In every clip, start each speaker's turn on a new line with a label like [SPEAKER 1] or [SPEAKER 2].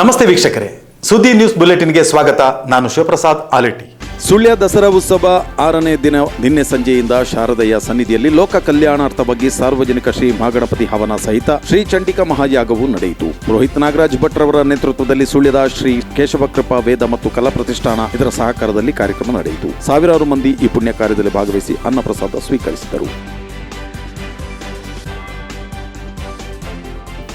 [SPEAKER 1] ನಮಸ್ತೆ ವೀಕ್ಷಕರೇ. ಸುದ್ದಿ ನ್ಯೂಸ್ ಬುಲೆಟಿನ್ಗೆ ಸ್ವಾಗತ. ನಾನು ಶಿವಪ್ರಸಾದ್ ಆಲೆಟ್ಟಿ.
[SPEAKER 2] ಸುಳ್ಯ ದಸರಾ ಉತ್ಸವ ಆರನೇ ದಿನ ನಿನ್ನೆ ಸಂಜೆಯಿಂದ ಶಾರದೆಯ ಸನ್ನಿಧಿಯಲ್ಲಿ ಲೋಕ ಕಲ್ಯಾಣಾರ್ಥವಾಗಿ ಸಾರ್ವಜನಿಕ ಶ್ರೀ ಮಹಾಗಣಪತಿ ಹವನ ಸಹಿತ ಶ್ರೀ ಚಂಡಿಕಾ ಮಹಾಯಾಗವು ನಡೆಯಿತು. ರೋಹಿತ್ ನಾಗರಾಜ್ ಭಟ್ ರವರ ನೇತೃತ್ವದಲ್ಲಿ ಸುಳ್ಯದ ಶ್ರೀ ಕೇಶವಕೃಪಾ ವೇದ ಮತ್ತು ಕಲಾ ಪ್ರತಿಷ್ಠಾನ ಇದರ ಸಹಕಾರದಲ್ಲಿ ಕಾರ್ಯಕ್ರಮ ನಡೆಯಿತು. ಸಾವಿರಾರು ಮಂದಿ ಈ ಪುಣ್ಯ ಕಾರ್ಯದಲ್ಲಿ ಭಾಗವಹಿಸಿ ಅನ್ನಪ್ರಸಾದ ಸ್ವೀಕರಿಸಿದರು.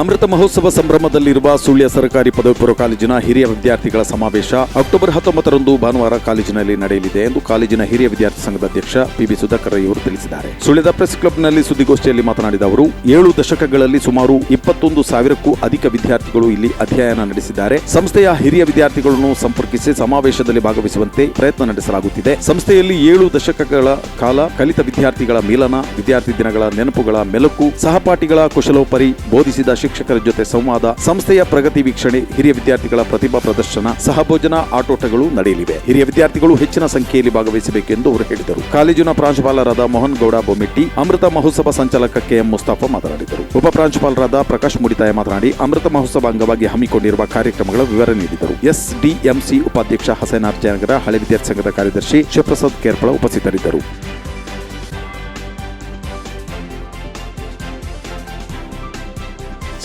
[SPEAKER 2] ಅಮೃತ ಮಹೋತ್ಸವ ಸಂಭ್ರಮದಲ್ಲಿರುವ ಸುಳ್ಯ ಸರ್ಕಾರಿ ಪದವಿ ಪೂರ್ವ ಕಾಲೇಜಿನ ಹಿರಿಯ ವಿದ್ಯಾರ್ಥಿಗಳ ಸಮಾವೇಶ ಅಕ್ಟೋಬರ್ ಹತ್ತೊಂಬತ್ತರಂದು ಭಾನುವಾರ ಕಾಲೇಜಿನಲ್ಲಿ ನಡೆಯಲಿದೆ ಎಂದು ಕಾಲೇಜಿನ ಹಿರಿಯ ವಿದ್ಯಾರ್ಥಿ ಸಂಘದ ಅಧ್ಯಕ್ಷ ಪಿಬಿ ಸುಧಾಕರ್ ಇವರು ತಿಳಿಸಿದ್ದಾರೆ. ಸುಳ್ಯದ ಪ್ರೆಸ್ ಕ್ಲಬ್ನಲ್ಲಿ ಸುದ್ದಿಗೋಷ್ಠಿಯಲ್ಲಿ ಮಾತನಾಡಿದ ಅವರು, ಏಳು ದಶಕಗಳಲ್ಲಿ ಸುಮಾರು ಇಪ್ಪತ್ತೊಂದು ಸಾವಿರಕ್ಕೂ ಅಧಿಕ ವಿದ್ಯಾರ್ಥಿಗಳು ಇಲ್ಲಿ ಅಧ್ಯಯನ ನಡೆಸಿದ್ದಾರೆ. ಸಂಸ್ಥೆಯ ಹಿರಿಯ ವಿದ್ಯಾರ್ಥಿಗಳನ್ನು ಸಂಪರ್ಕಿಸಿ ಸಮಾವೇಶದಲ್ಲಿ ಭಾಗವಹಿಸುವಂತೆ ಪ್ರಯತ್ನ ನಡೆಸಲಾಗುತ್ತಿದೆ. ಸಂಸ್ಥೆಯಲ್ಲಿ ಏಳು ದಶಕಗಳ ಕಾಲ ಕಲಿತ ವಿದ್ಯಾರ್ಥಿಗಳ ಮೇಲನ, ವಿದ್ಯಾರ್ಥಿ ದಿನಗಳ ನೆನಪುಗಳ ಮೆಲುಕು, ಸಹಪಾಠಿಗಳ ಕುಶಲೋಪರಿ ಬೋಧಿಸಿದ ಶಿಕ್ಷಕರ ಜೊತೆ ಸಂವಾದ, ಸಂಸ್ಥೆಯ ಪ್ರಗತಿ ವೀಕ್ಷಣೆ, ಹಿರಿಯ ವಿದ್ಯಾರ್ಥಿಗಳ ಪ್ರತಿಭಾ ಪ್ರದರ್ಶನ, ಸಹಭೋಜನ ಆಟೋಟಗಳು ನಡೆಯಲಿವೆ. ಹಿರಿಯ ವಿದ್ಯಾರ್ಥಿಗಳು ಹೆಚ್ಚಿನ ಸಂಖ್ಯೆಯಲ್ಲಿ ಭಾಗವಹಿಸಬೇಕೆಂದು ಅವರು ಹೇಳಿದರು. ಕಾಲೇಜಿನ ಪ್ರಾಂಶುಪಾಲರಾದ ಮೋಹನ್ ಗೌಡ ಬೊಮ್ಮಿಟ್ಟಿ, ಅಮೃತ ಮಹೋತ್ಸವ ಸಂಚಾಲಕ ಕೆಎಂ ಮುಸ್ತಾಫ ಮಾತನಾಡಿದರು. ಉಪ ಪ್ರಾಂಶುಪಾಲರಾದ ಪ್ರಕಾಶ್ ಮುಡಿತಾಯ ಮಾತನಾಡಿ, ಅಮೃತ ಮಹೋತ್ಸವ ಅಂಗವಾಗಿ ಹಮ್ಮಿಕೊಂಡಿರುವ ಕಾರ್ಯಕ್ರಮಗಳ ವಿವರ ನೀಡಿದರು. ಎಸ್ಡಿಎಂಸಿ ಉಪಾಧ್ಯಕ್ಷ ಹಸೇನ್ ಜಯನಗರ, ಹಳೆ ವಿದ್ಯಾರ್ಥಿ ಸಂಘದ ಕಾರ್ಯದರ್ಶಿ ಶಿವಪ್ರಸಾದ್ ಕೇರ್ಪಳ ಉಪಸ್ಥಿತರಿದ್ದರು.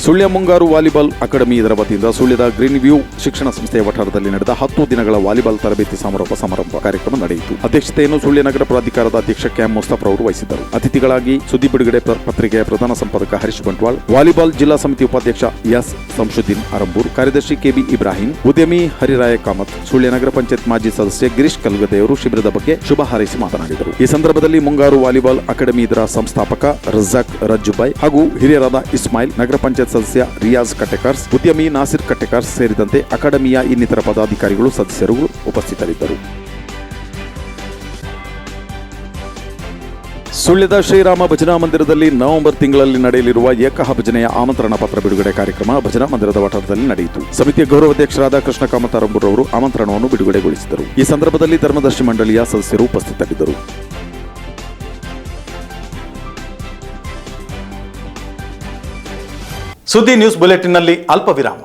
[SPEAKER 2] ಸುಳ್ಯ ಮುಂಗಾರು ವಾಲಿಬಾಲ್ ಅಕಾಡೆಮಿ ಇದರ ವತಿಯಿಂದ ಸುಳ್ಯದ ಗ್ರೀನ್ ವ್ಯೂ ಶಿಕ್ಷಣ ಸಂಸ್ಥೆಯ ವಠಾರದಲ್ಲಿ ನಡೆದ ಹತ್ತು ದಿನಗಳ ವಾಲಿಬಾಲ್ ತರಬೇತಿ ಸಮಾರೋಪ ಸಮಾರಂಭ ಕಾರ್ಯಕ್ರಮ ನಡೆಯಿತು. ಅಧ್ಯಕ್ಷತೆಯನ್ನು ಸುಳ್ಯ ನಗರ ಪ್ರಾಧಿಕಾರದ ಅಧ್ಯಕ್ಷ ಕ್ಯಾಂ ಮುಸ್ತಫರ್ ಅವರು ವಹಿಸಿದ್ದರು. ಅತಿಥಿಗಳಾಗಿ ಸುದ್ದಿ ಬಿಡುಗಡೆ ಪತ್ರಿಕೆಯ ಪ್ರಧಾನ ಸಂಪಾದಕ ಹರೀಶ್ ಬಂಟ್ವಾಳ್, ವಾಲಿಬಾಲ್ ಜಿಲ್ಲಾ ಸಮಿತಿ ಉಪಾಧ್ಯಕ್ಷ ಎಸ್ ಸಂಶುದ್ದೀನ್ ಅರಂಬೂರ್ ಕಾರ್ಯದರ್ಶಿ ಕೆಬಿ ಇಬ್ರಾಹಿಂ, ಉದ್ಯಮಿ ಹರಿರಾಯ ಕಾಮತ್, ಸುಳ್ಯ ನಗರ ಪಂಚಾಯತ್ ಮಾಜಿ ಸದಸ್ಯ ಗಿರೀಶ್ ಕಲ್ಗದೆಯವರು ಶಿಬಿರದ ಬಗ್ಗೆ ಶುಭ ಹಾರೈಸಿ ಮಾತನಾಡಿದರು. ಈ ಸಂದರ್ಭದಲ್ಲಿ ಮುಂಗಾರು ವಾಲಿಬಾಲ್ ಅಕಾಡೆಮಿ ಇದರ ಸಂಸ್ಥಾಪಕ ರಜಾಕ್ ರಜ್ಜುಬಾಯ್ ಹಾಗೂ ಹಿರಿಯರಾದ ಇಸ್ಮಾಯಿಲ್ ನಗರ ಪಂಚಾಯತ್ ಸದಸ್ಯ ರಿಯಾಜ್ ಕಟ್ಟೆಕಾರ್ಸ್ ಉದ್ಯಮಿ ನಾಸಿರ್ ಕಟ್ಟೆಕಾರ್ಸ್ ಸೇರಿದಂತೆ ಅಕಾಡೆಮಿಯ ಇನ್ನಿತರ ಪದಾಧಿಕಾರಿಗಳು ಸದಸ್ಯರು ಉಪಸ್ಥಿತರಿದ್ದರು. ಸುಳ್ಯದ ಶ್ರೀರಾಮ ಭಜನಾ ಮಂದಿರದಲ್ಲಿ ನವೆಂಬರ್ ತಿಂಗಳಲ್ಲಿ ನಡೆಯಲಿರುವ ಏಕಹ ಭಜನೆಯ ಆಮಂತ್ರಣ ಪತ್ರ ಬಿಡುಗಡೆ ಕಾರ್ಯಕ್ರಮ ಭಜನಾ ಮಂದಿರದ ವಠಾರದಲ್ಲಿ ನಡೆಯಿತು. ಸಮಿತಿಯ ಗೌರವಾಧ್ಯಕ್ಷರಾದ ಕೃಷ್ಣ ಕಾಮತ್ ಅವರು ಆಮಂತ್ರಣವನ್ನು ಬಿಡುಗಡೆಗೊಳಿಸಿದರು. ಈ ಸಂದರ್ಭದಲ್ಲಿ ಧರ್ಮದರ್ಶಿ ಮಂಡಳಿಯ ಸದಸ್ಯರು ಉಪಸ್ಥಿತರಿದ್ದರು.
[SPEAKER 1] ಸುದ್ದಿ ನ್ಯೂಸ್ ಬುಲೆಟಿನ್ನಲ್ಲಿ ಅಲ್ಪ ವಿರಾಮ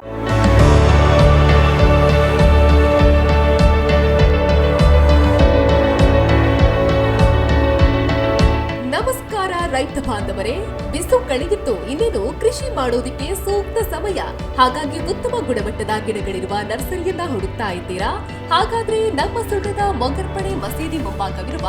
[SPEAKER 3] ನಮಸ್ಕಾರ ರೈತ ಬಾಂಧವರೇ, ಬಿಸು ಕಳೆದಿತ್ತು ಇನ್ನೇನು ಕೃಷಿ ಮಾಡೋದಿಕ್ಕೆ ಸೂಕ್ತ ಸಮಯ. ಹಾಗಾಗಿ ಉತ್ತಮ ಗುಣಮಟ್ಟದ ಗಿಡಗಳಿರುವ ನರ್ಸರಿಯನ್ನ ಹುಡುಕ್ತಾ ಇದ್ದೀರಾ? ಹಾಗಾದ್ರೆ ನಮ್ಮ ಸುಳ್ಳದ ಮೊಗರ್ಪಣೆ ಮಸೀದಿ ಮುಂಭಾಗವಿರುವ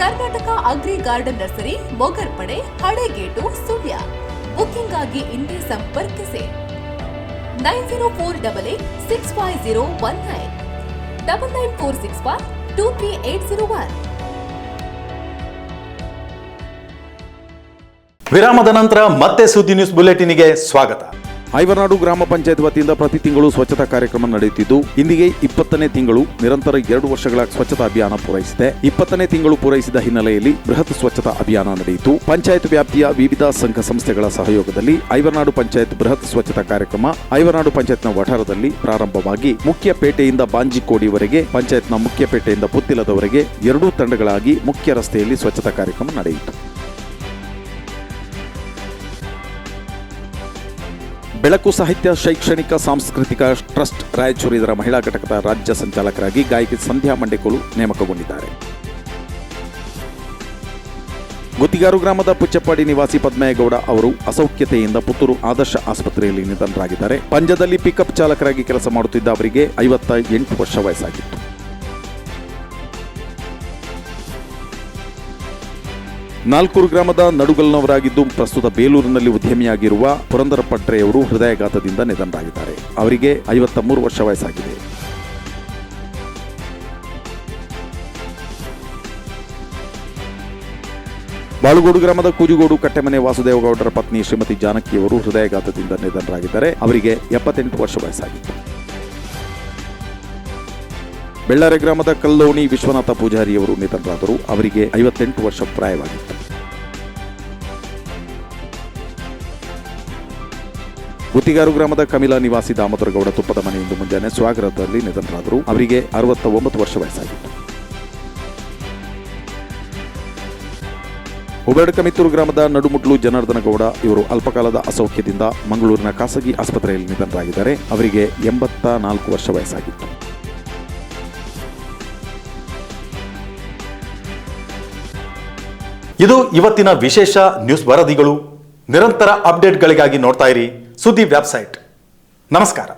[SPEAKER 3] Karnataka agri garden nursery Mogarpade Halegate, Sullia. Booking ಆಗಿ ಇಂದೇ ಸಂಪರ್ಕಿಸಿ. Nine zero four double eight six five zero one nine. Double nine four six five two three eight zero one.
[SPEAKER 1] ವಿರಾಮದ ನಂತರ ಮತ್ತೆ ಸುದ್ದಿ ನ್ಯೂಸ್ ಬುಲೆಟಿನ್ಗೆ ಸ್ವಾಗತ.
[SPEAKER 2] ಐವರ್ನಾಡು ಗ್ರಾಮ ಪಂಚಾಯತ್ ವತಿಯಿಂದ ಪ್ರತಿ ತಿಂಗಳು ಸ್ವಚ್ಛತಾ ಕಾರ್ಯಕ್ರಮ ನಡೆಯುತ್ತಿದ್ದು, ಇಂದಿಗೆ ಇಪ್ಪತ್ತನೇ ತಿಂಗಳು ನಿರಂತರ ಎರಡು ವರ್ಷಗಳ ಸ್ವಚ್ಛತಾ ಅಭಿಯಾನ ಪೂರೈಸಿದೆ. ಇಪ್ಪತ್ತನೇ ತಿಂಗಳು ಪೂರೈಸಿದ ಹಿನ್ನೆಲೆಯಲ್ಲಿ ಬೃಹತ್ ಸ್ವಚ್ಛತಾ ಅಭಿಯಾನ ನಡೆಯಿತು. ಪಂಚಾಯತ್ ವ್ಯಾಪ್ತಿಯ ವಿವಿಧ ಸಂಘ ಸಂಸ್ಥೆಗಳ ಸಹಯೋಗದಲ್ಲಿ ಐವನಾಡು ಪಂಚಾಯತ್ ಬೃಹತ್ ಸ್ವಚ್ಛತಾ ಕಾರ್ಯಕ್ರಮ, ಐವನಾಡು ಪಂಚಾಯತ್ನ ವಠಾರದಲ್ಲಿ ಪ್ರಾರಂಭವಾಗಿ ಮುಖ್ಯ ಪೇಟೆಯಿಂದ ಬಾಂಜಿಕೋಡಿವರೆಗೆ, ಪಂಚಾಯತ್ನ ಮುಖ್ಯ ಪೇಟೆಯಿಂದ ಪುತ್ತಿಲದವರೆಗೆ ಎರಡೂ ತಂಡಗಳಾಗಿ ಮುಖ್ಯ ರಸ್ತೆಯಲ್ಲಿ ಸ್ವಚ್ಛತಾ ಕಾರ್ಯಕ್ರಮ ನಡೆಯಿತು. ಬೆಳಕು ಸಾಹಿತ್ಯ ಶೈಕ್ಷಣಿಕ ಸಾಂಸ್ಕೃತಿಕ ಟ್ರಸ್ಟ್ ರಾಯಚೂರು ಇದರ ಮಹಿಳಾ ಘಟಕದ ರಾಜ್ಯ ಸಂಚಾಲಕರಾಗಿ ಗಾಯಕಿ ಸಂಧ್ಯಾ ಮಂಡೇಕೋಲು ನೇಮಕಗೊಂಡಿದ್ದಾರೆ. ಗುತ್ತಿಗಾರು ಗ್ರಾಮದ ಪುಚ್ಚಪ್ಪಾಡಿ ನಿವಾಸಿ ಪದ್ಮಯ್ಯಗೌಡ ಅವರು ಅಸೌಖ್ಯತೆಯಿಂದ ಪುತ್ತೂರು ಆದರ್ಶ ಆಸ್ಪತ್ರೆಯಲ್ಲಿ ನಿಧನರಾಗಿದ್ದಾರೆ. ಪಂಜದಲ್ಲಿ ಪಿಕಪ್ ಚಾಲಕರಾಗಿ ಕೆಲಸ ಮಾಡುತ್ತಿದ್ದ ಅವರಿಗೆ ಐವತ್ತ ಎಂಟು ವರ್ಷ ವಯಸ್ಸಾಗಿತ್ತು. ನಾಲ್ಕೂರು ಗ್ರಾಮದ ನಡುಗಲ್ನವರಾಗಿದ್ದು ಪ್ರಸ್ತುತ ಬೇಲೂರಿನಲ್ಲಿ ಉದ್ಯಮಿಯಾಗಿರುವ ಪುರಂದರ ಪಟ್ರೆಯವರು ಹೃದಯಾಘಾತದಿಂದ ನಿಧನರಾಗಿದ್ದಾರೆ. ಅವರಿಗೆ ಐವತ್ತ ಮೂರು ವರ್ಷ ವಯಸ್ಸಾಗಿದೆ. ಬಾಳುಗೋಡು ಗ್ರಾಮದ ಕೂಜುಗೋಡು ಕಟ್ಟೆಮನೆ ವಾಸುದೇವಗೌಡರ ಪತ್ನಿ ಶ್ರೀಮತಿ ಜಾನಕಿಯವರು ಹೃದಯಾಘಾತದಿಂದ ನಿಧನರಾಗಿದ್ದಾರೆ. ಅವರಿಗೆ ಎಪ್ಪತ್ತೆಂಟು ವರ್ಷ ವಯಸ್ಸಾಗಿತ್ತು. ಬೆಳ್ಳಾರೆ ಗ್ರಾಮದ ಕಲ್ಲೋಣಿ ವಿಶ್ವನಾಥ ಪೂಜಾರಿಯವರು ನಿಧನರಾದರು. ಅವರಿಗೆ ಐವತ್ತೆಂಟು ವರ್ಷ ಪ್ರಾಯವಾಗಿತ್ತು. ಗುತ್ತಿಗಾರು ಗ್ರಾಮದ ಕಮಿಲಾ ನಿವಾಸಿ ದಾಮೋದರಗೌಡ ತುಪ್ಪದ ಮನೆಯಿಂದ ಮುಂಜಾನೆ ಸ್ವಾಗತದಲ್ಲಿ ನಿಧನರಾದರು. ಅವರಿಗೆ ಅರವತ್ತ ಒಂಬತ್ತು ವರ್ಷ ವಯಸ್ಸಾಗಿತ್ತು. ಹುಬೆಡ್ ಕಮಿತ್ತೂರು ಗ್ರಾಮದ ನಡುಮುಟ್ಲು ಜನಾರ್ದನ ಗೌಡ ಇವರು ಅಲ್ಪಕಾಲದ ಅಸೌಖ್ಯದಿಂದ ಮಂಗಳೂರಿನ ಖಾಸಗಿ ಆಸ್ಪತ್ರೆಯಲ್ಲಿ ನಿಧನರಾಗಿದ್ದಾರೆ. ಅವರಿಗೆ ಎಂಬತ್ತ ನಾಲ್ಕು ವರ್ಷ ವಯಸ್ಸಾಗಿತ್ತು.
[SPEAKER 1] ಇದು ಇವತ್ತಿನ ವಿಶೇಷ ನ್ಯೂಸ್ ವರದಿಗಳು. ನಿರಂತರ ಅಪ್ಡೇಟ್ಗಳಿಗಾಗಿ ನೋಡ್ತಾ ಇರಿ ಸುದ್ದಿ ವೆಬ್ಸೈಟ್. ನಮಸ್ಕಾರ.